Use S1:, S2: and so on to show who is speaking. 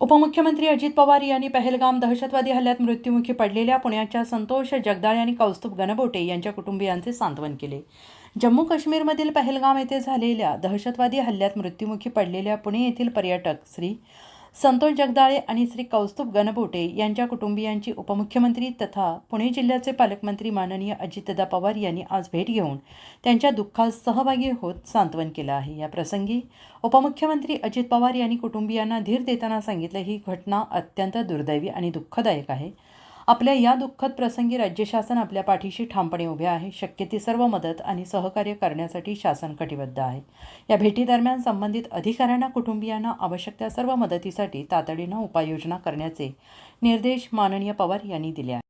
S1: उपमुख्यमंत्री अजित पवार यांनी पहलगाम दहशतवादी हल्ल्यात मृत्युमुखी पडलेल्या पुण्याच्या संतोष जगदाळे आणि कौस्तुभ गणबोटे यांच्या कुटुंबियांचे सांत्वन केले. जम्मू काश्मीरमधील पहलगाम येथे झालेल्या दहशतवादी हल्ल्यात मृत्युमुखी पडलेल्या पुणे येथील पर्यटक श्री संतोष जगदाळे आणि श्री कौस्तुभ गणबोटे यांच्या कुटुंबियांची उपमुख्यमंत्री तथा पुणे जिल्ह्याचे पालकमंत्री माननीय अजितदा पवार यांनी आज भेट घेऊन त्यांच्या दुःखात सहभागी होत सांत्वन केलं आहे. या प्रसंगी उपमुख्यमंत्री अजित पवार यांनी कुटुंबियांना धीर देताना सांगितलं ही घटना अत्यंत दुर्दैवी आणि दुःखदायक आहे. आपल्या या दुःखद प्रसंगी राज्य शासन आपल्या पाठीशी ठामपणे उभे आहे. शक्य ती सर्व मदत आणि सहकार्य करण्यासाठी शासन कटिबद्ध आहे. या भेटीदरम्यान संबंधित अधिकाऱ्यांना कुटुंबियांना आवश्यक त्या सर्व मदतीसाठी तातडीनं उपाययोजना करण्याचे निर्देश माननीय पवार यांनी दिले आहेत.